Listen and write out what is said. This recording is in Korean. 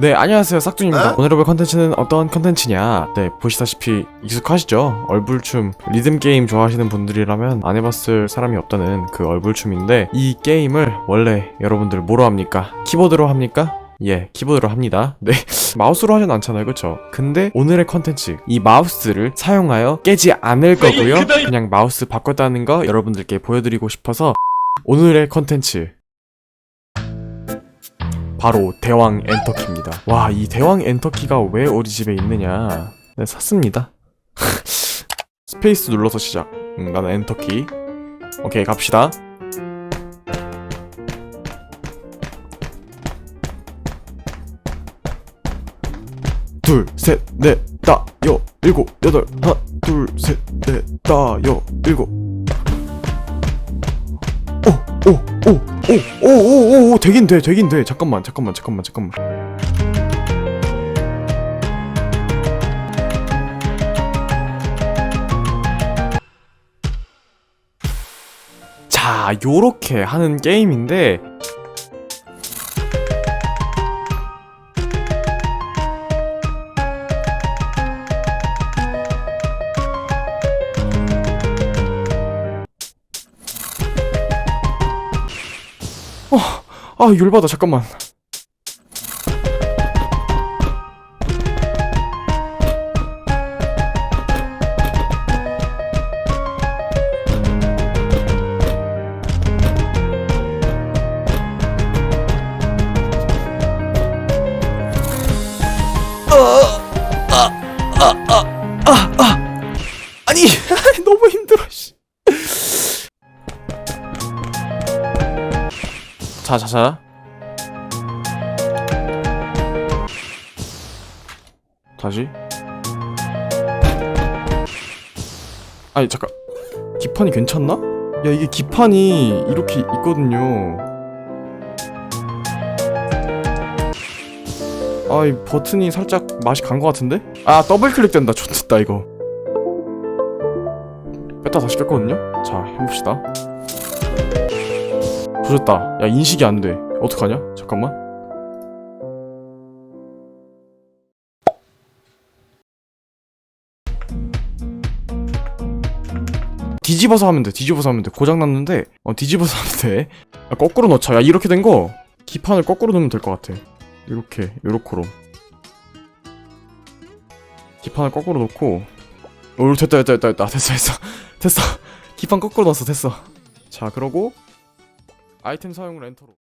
네 안녕하세요 싹둥입니다 어? 오늘 해볼 컨텐츠는 어떤 컨텐츠냐 네 보시다시피 익숙하시죠 얼불춤 리듬게임 좋아하시는 분들이라면 안 해봤을 사람이 없다는 그 얼불춤인데 이 게임을 원래 여러분들 뭐로 합니까? 키보드로 합니까? 예, 키보드로 합니다. 네, 마우스로 하진 않잖아요, 그쵸? 근데 오늘의 컨텐츠, 이 마우스를 사용하여 깨지 않을 거고요. 그냥 마우스 바꿨다는 거 여러분들께 보여드리고 싶어서 오늘의 컨텐츠 바로 대왕 엔터키입니다. 와, 이 대왕 엔터키가 왜 우리 집에 있느냐? 네, 샀습니다. 스페이스 눌러서 시작. 음, 나는 엔터키. 오케이, 갑시다. 둘, 셋, 넷, 다, 여, 일곱, 여덟, 하나, 둘, 셋, 넷, 다, 여, 일곱. 오오오오오오 되긴 돼 되긴 돼 잠깐만 잠깐만 잠깐만 잠깐만 자 요렇게 하는 게임인데 아, 열받아, 잠깐만. 자, 자, 자. 다시. 아니, 잠깐. 기판이 괜찮나? 야, 이게 기판이 이렇게 있거든요. 아, 이 버튼이 살짝 맛이 간 것 같은데? 아, 더블 클릭된다. 좋겠다, 이거. 뺐다 다시 꼈거든요? 자, 해봅시다. 부셨다. 야, 인식이 안 돼. 어떡하냐? 잠깐만. 뒤집어서 하면 돼. 뒤집어서 하면 돼. 고장 났는데 어 뒤집어서 하면 돼. 야, 거꾸로 넣자. 야 이렇게 된 거 기판을 거꾸로 넣으면 될 것 같아. 이렇게 요렇게로. 기판을 거꾸로 놓고. 오 됐다 됐다 됐다 됐다 됐어 됐어. 기판 거꾸로 넣었어 됐어. 자 그러고 아이템 사용 렌터로.